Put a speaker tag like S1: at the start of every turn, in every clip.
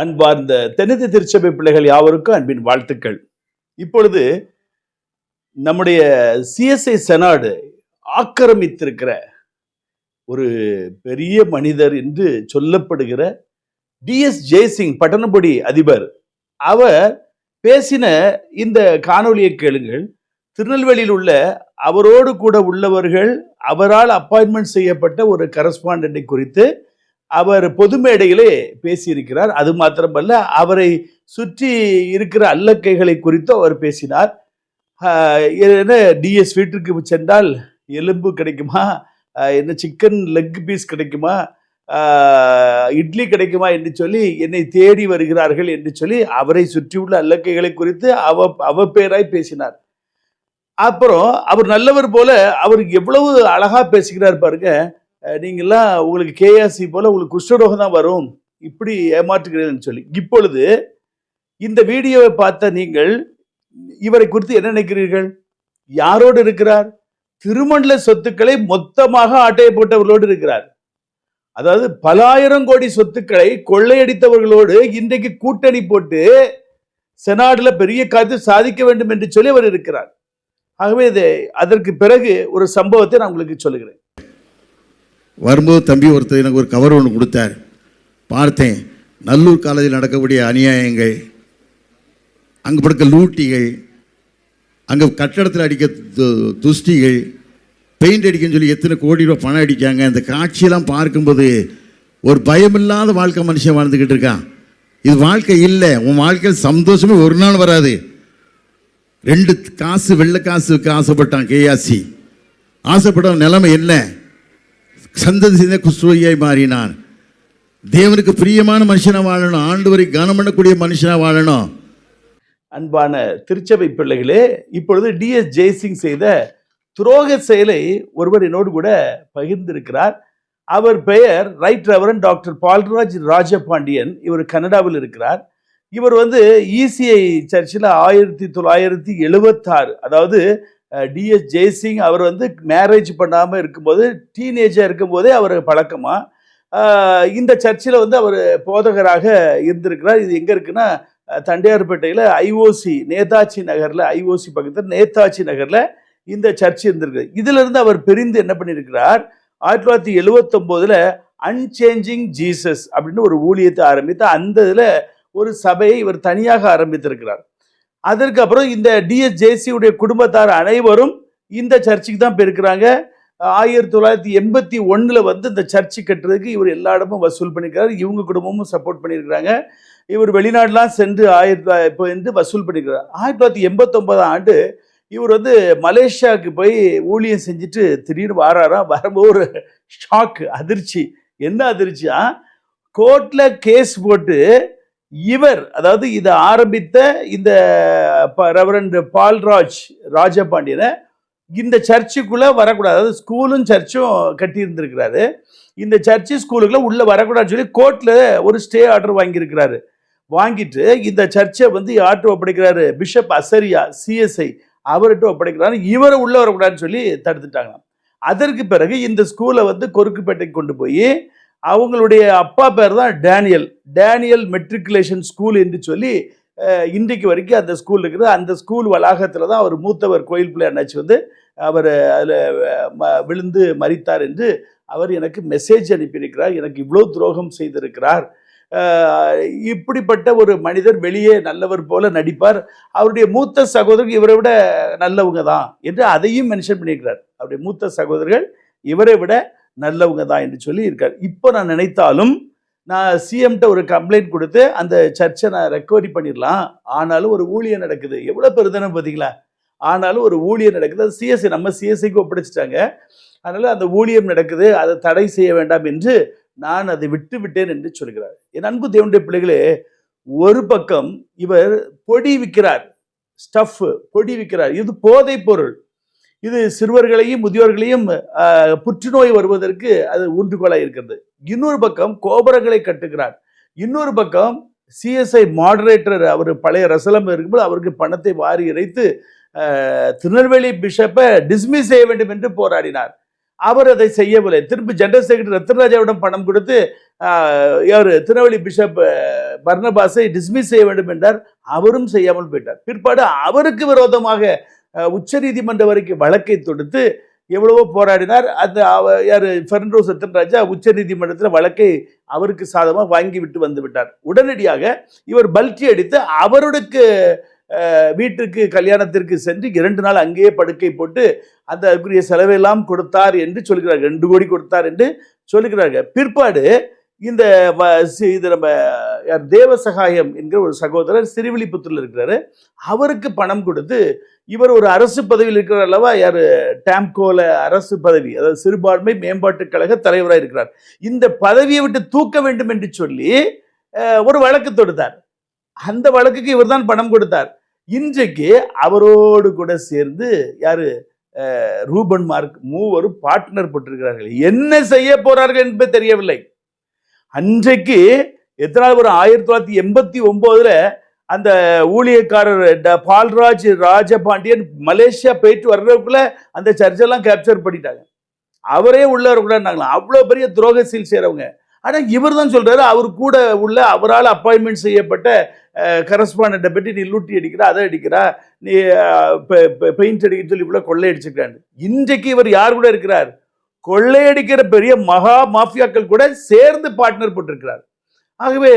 S1: அன்பார்ந்த தென்னிந்திய திருச்சபை பிள்ளைகள் யாவருக்கும் அன்பின் வாழ்த்துக்கள். இப்பொழுது நம்முடைய சிஎஸ்ஐ செனாடு ஆக்கிரமித்திருக்கிற ஒரு பெரிய மனிதர் என்று சொல்லப்படுகிற டிஎஸ் ஜெய்சிங் பட்டணப்படி அதிபர் அவர் பேசின இந்த காணொலியை கேளுங்கள். திருநெல்வேலியில் உள்ள அவரோடு கூட உள்ளவர்கள் அவரால் அப்பாயின்மெண்ட் செய்யப்பட்ட ஒரு கரஸ்பாண்டை குறித்து அவர் பொது மேடையிலே பேசியிருக்கிறார். அது மாத்திரமல்ல அவரை சுற்றி இருக்கிற அல்லக்கைகளை குறித்து அவர் பேசினார். என்ன டிஎஸ் வீட்டிற்கு சென்றால் எலும்பு கிடைக்குமா? என்ன சிக்கன் லெக் பீஸ் கிடைக்குமா? இட்லி கிடைக்குமா என்று சொல்லி என்னை தேடி வருகிறார்கள் என்று சொல்லி அவரை சுற்றியுள்ள அல்லக்கைகளை குறித்து அவ அவ பேராய் பேசினார். அப்புறம் அவர் நல்லவர் போல அவர் எவ்வளவு அழகா பேசுகிறார் பாருங்க. நீங்கள்லாம் உங்களுக்கு கேஆர்சி போல உங்களுக்கு குஷ்டரோகம் தான் வரும். இப்படி ஏமாற்றுகிறீர்கள்னு சொல்லி. இப்பொழுது இந்த வீடியோவை பார்த்த நீங்கள் இவரை குறித்து என்ன நினைக்கிறீர்கள்? யாரோடு இருக்கிறார்? திருமண்டல சொத்துக்களை மொத்தமாக ஆட்டைய போட்டவர்களோடு இருக்கிறார். அதாவது பலாயிரம் கோடி சொத்துக்களை கொள்ளையடித்தவர்களோடு இன்றைக்கு கூட்டணி போட்டு செனாடில் பெரிய காரியத்தை சாதிக்க வேண்டும் என்று சொல்லி அவர் இருக்கிறார். ஆகவே இது அதற்கு பிறகு ஒரு சம்பவத்தை நான் உங்களுக்கு சொல்லுகிறேன்.
S2: வரும்போது தம்பி ஒருத்தர் எனக்கு ஒரு கவர் ஒன்று கொடுத்தார். பார்த்தேன் நல்லூர் காலேஜில் நடக்கக்கூடிய அநியாயங்கள் அங்கே படுக்க லூட்டிகள் அங்கே கட்டடத்தில் அடிக்க துஷ்டிகள் பெயிண்ட் அடிக்கன்னு சொல்லி எத்தனை கோடி ரூபா பணம் அடிக்காங்க அந்த காட்சியெல்லாம் பார்க்கும்போது ஒரு பயமில்லாத வாழ்க்கை மனுஷன் வாழ்ந்துக்கிட்டு இருக்கான். இது வாழ்க்கை இல்லை. உன் வாழ்க்கையில் சந்தோஷமே ஒரு நாள் வராது. ரெண்டு காசு வெள்ளை காசுக்கு ஆசைப்பட்டான் கேஆசி ஆசைப்பட்ட நிலைமை என்ன? சந்ததி செய்த குஸ்ரோயாய் மாறினான். தேவனுக்கு பிரியமான மனுஷனாக வாழணும் ஆண்டவரை கனம் பண்ணக்கூடிய மனுஷனாக வாழணும்.
S1: அன்பான திருச்சபை பிள்ளைகளே இப்பொழுது டிஎஸ் ஜெய்சிங் செய்த துரோக செயலை ஒருவர் என்னோடு கூட பகிர்ந்திருக்கிறார். அவர் பெயர் right reverend doctor Palraj Rajapandian. இவர் கனடாவில் இருக்கிறார். இவர் வந்து இசிஐ சர்ச்சில் ஆயிரத்தி தொள்ளாயிரத்தி எழுபத்தாறு அதாவது டிஎஸ் ஜெய்சிங் அவர் வந்து மேரேஜ் பண்ணாமல் இருக்கும்போது டீனேஜாக இருக்கும்போதே அவர் பழக்கமாக இந்த சர்ச்சில் வந்து அவர் போதகராக இருந்திருக்கிறார். இது எங்கே இருக்குன்னா தண்டையார்பேட்டையில் ஐஓசி நேதாஜி நகரில் ஐஓசி பக்கத்தில் நேதாஜி நகரில் இந்த சர்ச் இருந்திருக்கு இதிலிருந்து அவர் பிரிந்து என்ன பண்ணியிருக்கிறார்? ஆயிரத்தி தொள்ளாயிரத்தி எழுவத்தொம்போதில் அன்சேஞ்சிங் ஜீசஸ் அப்படின்னு ஒரு ஊழியத்தை ஆரம்பித்து அந்த இதில் ஒரு சபையை இவர் தனியாக ஆரம்பித்திருக்கிறார். அதற்கு அப்புறம் இந்த டிஎஸ் ஜேசியுடைய குடும்பத்தார் அனைவரும் இந்த சர்ச்சுக்கு தான் போயிருக்கிறாங்க ஆயிரத்தி தொள்ளாயிரத்தி எண்பத்தி ஒன்றில் வந்து இந்த சர்ச்சு கட்டுறதுக்கு இவர் எல்லா இடமும் வசூல் பண்ணியிருக்காரு. இவங்க குடும்பமும் சப்போர்ட் பண்ணியிருக்கிறாங்க. இவர் வெளிநாடுலாம் சென்று ஆயிரத்தி இப்போ வந்து வசூல் பண்ணியிருக்கிறார். ஆயிரத்தி தொள்ளாயிரத்தி எண்பத்தொம்பதாம் ஆண்டு இவர் வந்து மலேசியாவுக்கு போய் ஊழியம் செஞ்சுட்டு திடீர்னு வாராராம். வரும்போது ஒரு ஷாக்கு அதிர்ச்சி. என்ன அதிர்ச்சியா கோர்ட்டில் கேஸ் போட்டு இவர் அதாவது இதை ஆரம்பித்த இந்த ரெவரண்ட் பால்ராஜ் ராஜபாண்டியனை இந்த சர்ச்சுக்குள்ள வரக்கூடாது. அதாவது ஸ்கூலும் சர்ச்சும் கட்டியிருந்திருக்கிறாரு. இந்த சர்ச்சு ஸ்கூலுக்குள்ள உள்ள வரக்கூடாதுன்னு சொல்லி கோர்ட்ல ஒரு ஸ்டே ஆர்டர் வாங்கியிருக்கிறாரு. வாங்கிட்டு இந்த சர்ச்சை வந்து யார்கிட்ட ஒப்படைக்கிறாரு? பிஷப் அசரியா சிஎஸ்ஐ அவர்கிட்ட ஒப்படைக்கிறாரு. இவரை உள்ள வரக்கூடாதுன்னு சொல்லி தடுத்துட்டாங்க அதற்கு பிறகு இந்த ஸ்கூலை வந்து கொருக்குப்பேட்டைக்கு கொண்டு போய் அவங்களுடைய அப்பா பேர் தான் டேனியல். டேனியல் மெட்ரிகுலேஷன் ஸ்கூல் என்று சொல்லி இன்றைக்கு வரைக்கும் அந்த ஸ்கூல் இருக்குது. அந்த ஸ்கூல் வளாகத்தில் தான் அவர் மூத்தவர் கோயில் பிள்ளை அண்ணாச்சி வந்து அவர் அதில் விழுந்து மறித்தார் என்று அவர் எனக்கு மெசேஜ் அனுப்பியிருக்கிறார். எனக்கு இவ்வளோ துரோகம் செய்திருக்கிறார். இப்படிப்பட்ட ஒரு மனிதர் வெளியே நல்லவர் போல நடிப்பார். அவருடைய மூத்த சகோதரர் இவரை விட நல்லவங்க தான் என்று அதையும் மென்ஷன் பண்ணியிருக்கிறார். அவருடைய மூத்த சகோதரர்கள் இவரை விட நல்லவங்க தான் என்று சொல்லி இருக்கார் இப்போ நான் நினைத்தாலும் நான் சிஎம்கிட்ட ஒரு கம்ப்ளைண்ட் கொடுத்து அந்த சர்ச்சை நான் ரெக்கவரி பண்ணிடலாம். ஆனாலும் ஒரு ஊழியம் நடக்குது. எவ்வளோ பெருதனம் பார்த்தீங்களா ஆனாலும் ஒரு ஊழியர் நடக்குது. அது சிஎஸ்சி நம்ம சிஎஸ்சிக்கு ஒப்படைச்சிட்டாங்க. அதனால் அந்த ஊழியம் நடக்குது. அதை தடை செய்ய வேண்டாம் என்று நான் அதை விட்டு விட்டேன் என்று சொல்கிறார். என் அன்பு தேவனுடைய பிள்ளைகளே ஒரு பக்கம் இவர் பொடி விற்கிறார். ஸ்டஃப் பொடி விற்கிறார். இது போதைப் பொருள். இது சிறுவர்களையும் முதியோர்களையும் புற்றுநோய் வருவதற்கு அது ஊன்றுகோலாக இருக்கிறது. இன்னொரு பக்கம் கோபுரங்களை கட்டுகிறார். இன்னொரு பக்கம் சிஎஸ்ஐ மாடரேட்டர் அவர் பழைய ரசலம் இருக்கும்போது அவருக்கு பணத்தை வாரி இறைத்து திருநெல்வேலி பிஷப்பை டிஸ்மிஸ் செய்ய வேண்டும் என்று போராடினார். அவர் அதை செய்யவில்லை. திரும்பி ஜெனரல் செக்ரட்டரி ரத்னராஜாவிடம் பணம் கொடுத்து அவர் திருநெல்வேலி பிஷப் அஹ், பர்னபாஸை டிஸ்மிஸ் செய்ய வேண்டும் என்றார். அவரும் செய்யாமல் போயிட்டார். பிற்பாடு அவருக்கு விரோதமாக உச்சநீதிமன்றம் வரைக்கும் வழக்கை தொடுத்து எவ்வளவோ போராடினார். அந்த யார் யாரு சத்தன்ராஜா உச்சநீதிமன்றத்தில் வழக்கை அவருக்கு சாதமாக வாங்கி விட்டு வந்து விட்டார். உடனடியாக இவர் பல்டி அடித்து அவருக்கு வீட்டிற்கு வீட்டுக்கு கல்யாணத்திற்கு சென்று இரண்டு நாள் அங்கேயே படுக்கை போட்டு அந்த அதுக்குரிய செலவெல்லாம் கொடுத்தார் என்று சொல்கிறார்கள். ரெண்டு கோடி கொடுத்தார் என்று சொல்லுகிறார்கள் பிற்பாடு இந்த வ- சி- இது நம்ம யார் தேவசகாயம் என்கிற ஒரு சகோதரர் சிறுவில்லிபுத்தூர்ல இருக்கிறாரு. அவருக்கு பணம் கொடுத்து இவர் ஒரு அரசு பதவியில் இருக்கிறார் அல்லவா? யார்? டாம்கோல அரசு பதவி அதாவது சிறுபான்மை மேம்பாட்டுக் கழக தலைவராக இருக்கிறார். இந்த பதவியை விட்டு தூக்க வேண்டும் என்று சொல்லி ஒரு வழக்கு தொடுத்தார். அந்த வழக்குக்கு இவர்தான் பணம் கொடுத்தார். இன்றைக்கு அவரோடு கூட சேர்ந்து யார்? ரூபன் மார்க் மூவரும் பார்ட்னர் போட்டிருக்கிறார்கள். என்ன செய்ய போறார்கள் என்பது தெரியவில்லை. அன்றைக்கு எத்தனை ஒரு ஆயிரத்தி தொள்ளாயிரத்தி எண்பத்தி ஒன்பதுல அந்த ஊழியக்காரர் ட- பால்ராஜ் ராஜபாண்டியன் மலேசியா போயிட்டு வர்றதுக்குள்ள அந்த சர்ச்செல்லாம் கேப்சர் பண்ணிட்டாங்க. அவரே உள்ள வரக்கூடாதுனாங்களா அவ்வளோ பெரிய துரோக சீல் செய்கிறவங்க ஆனால் இவர் தான் சொல்கிறாரு அவர் கூட உள்ள அவரால் அப்பாயின்மெண்ட் செய்யப்பட்ட கரஸ்பாண்டை பற்றி நீ லூட்டி அடிக்கிறா அதை அடிக்கிறா நீ பெயிண்ட் அடிக்க சொல்லி இவ்வளோ கொள்ளை அடிச்சுக்கிறான்னு இன்றைக்கு இவர் யார் கூட இருக்கிறார்? கொள்ளையடிக்கிற பெரிய மகா மாஃபியாக்கள் கூட சேர்ந்து பார்ட்னர் போட்டிருக்கிறார். ஆகவே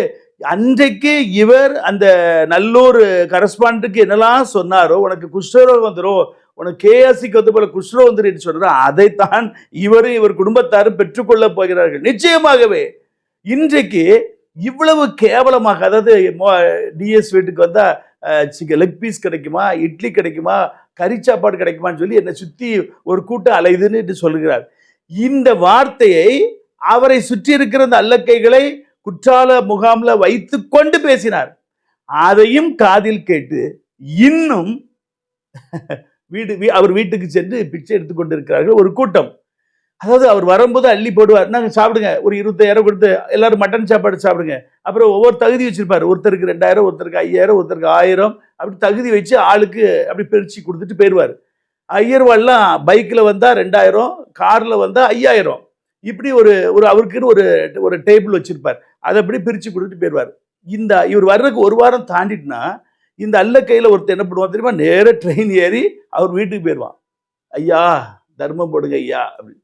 S1: அன்றைக்கு இவர் அந்த நல்லூர் கரஸ்பாண்டுக்கு என்னெல்லாம் சொன்னாரோ உனக்கு குஷ்டரோகம் வந்துடும் உனக்கு கேஎஸ்சிக்கு வந்து போல குஷ்ரோ வந்துருன்னு சொல்றாரு அதைத்தான் இவரும் இவர் குடும்பத்தாரும் பெற்றுக்கொள்ளப் போகிறார்கள். நிச்சயமாகவே இன்றைக்கு இவ்வளவு கேவலமாக அதாவது டிஎஸ் வீட்டுக்கு வந்தால் சிக்கன் லெக் பீஸ் கிடைக்குமா இட்லி கிடைக்குமா கறி சாப்பாடு கிடைக்குமான்னு சொல்லி என்னை சுற்றி ஒரு கூட்டம் அலையுதுன்னு என்று சொல்கிறார் இந்த வார்த்தையை அவரை சுற்றி இருக்கிற அந்த அல்லக்கைகளை குற்றால முகாம்ல வைத்து கொண்டு பேசினார். அதையும் காதில் கேட்டு இன்னும் வீடு வீ- அவர் வீட்டுக்கு சென்று பிச்சை எடுத்துக்கொண்டிருக்கிறார்கள் ஒரு கூட்டம். அதாவது அவர் வரும்போது அள்ளி போடுவார். நாங்கள் சாப்பிடுங்க. ஒரு இருபத்தாயிரம் கொடுத்து எல்லாரும் மட்டன் சாப்பாடு சாப்பிடுங்க. அப்புறம் ஒவ்வொரு தகுதி வச்சிருப்பார். ஒருத்தருக்கு ரெண்டாயிரம் ஒருத்தருக்கு ஐயாயிரம் ஒருத்தருக்கு ஆயிரம். அப்படி தகுதி வச்சு ஆளுக்கு அப்படி பிரித்து கொடுத்துட்டு போயிடுவார் ஐயர்வாள்லாம் பைக்கில் வந்தால் ரெண்டாயிரம் காரில் வந்தால் ஐயாயிரம். இப்படி ஒரு ஒரு அவருக்குன்னு ஒரு ஒரு டேபிள் வச்சுருப்பார். அதை அப்படி பிரித்து கொடுத்துட்டு போயிடுவார். இந்த இவர் வர்றதுக்கு ஒரு வாரம் தாண்டிட்டுனா இந்த அல்ல கையில் ஒருத்தர் என்ன பண்ணுவான் தெரியுமா? நேராக ட்ரெயின் ஏறி அவர் வீட்டுக்கு போயிடுவான். ஐயா தர்மம் போடுங்க ஐயா அப்படி.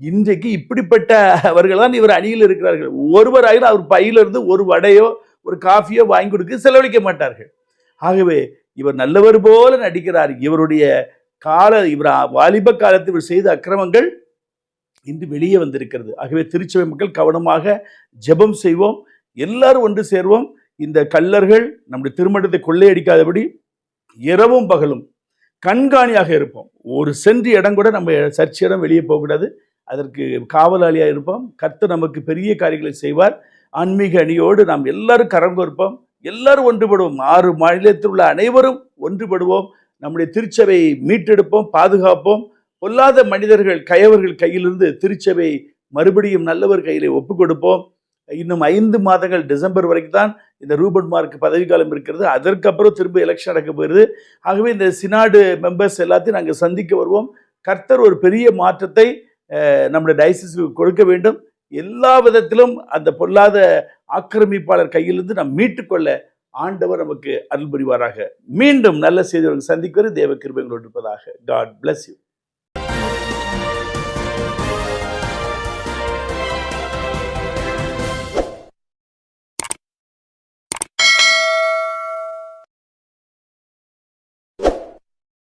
S1: இன்றைக்கு இப்படிப்பட்ட அவர்கள் தான் இவர் அணியில் இருக்கிறார்கள். ஒருவராக அவர் பையிலிருந்து ஒரு வடையோ ஒரு காஃபியோ வாங்கி கொடுக்க செலவழிக்க மாட்டார்கள். ஆகவே இவர் நல்லவர் போல நடிக்கிறார். இவருடைய கால இவர் வாலிப காலத்தில் இவர் செய்த அக்கிரமங்கள் இன்று வெளியே வந்திருக்கிறது. ஆகவே திருச்சபை மக்கள் கவனமாக ஜெபம் செய்வோம். எல்லாரும் ஒன்று சேர்வோம். இந்த கள்ளர்கள் நம்முடைய திருமணத்தை கொள்ளையடிக்காதபடி இரவும் பகலும் கண்காணியாக இருப்போம். ஒரு சென்று இடம் கூட நம்ம சர்ச்சையிடம் வெளியே போகக்கூடாது. அதற்கு காவலாளியாக இருப்போம். கர்த்து நமக்கு பெரிய காரியங்களை செய்வார். ஆன்மீக அணியோடு நாம் எல்லாரும் கரம் கோர்ப்போம். எல்லாரும் ஒன்றுபடுவோம். ஆறு மாநிலத்தில் உள்ள அனைவரும் ஒன்றுபடுவோம். நம்முடைய திருச்சபையை மீட்டெடுப்போம் பாதுகாப்போம். பொல்லாத மனிதர்கள் கயவர்கள் கையிலிருந்து திருச்சபை மறுபடியும் நல்லவர் கையிலே ஒப்புக் கொடுப்போம் இன்னும் ஐந்து மாதங்கள் டிசம்பர் வரைக்கும் தான் இந்த ரூபன் மார்க் பதவிக்காலம் இருக்கிறது. அதற்கப்புறம் திரும்ப எலெக்ஷன் நடக்க போயிருது ஆகவே இந்த சினாடு மெம்பர்ஸ் எல்லாத்தையும் நாங்கள் சந்திக்க வருவோம். கர்த்தர் ஒரு பெரிய மாற்றத்தை நம்முடைய டைசிஸுக்கு கொடுக்க வேண்டும். எல்லா விதத்திலும் அந்த பொல்லாத ஆக்கிரமிப்பாளர் கையிலிருந்து நாம் மீட்டுக்கொள்ள ஆண்டவர் நமக்கு அருள் புரிவாராக. மீண்டும் நல்ல செய்தியுடன் சந்திக்கிறது தேவ கிருபைகளோடு இருப்பதாக காட் பிளஸ் யூ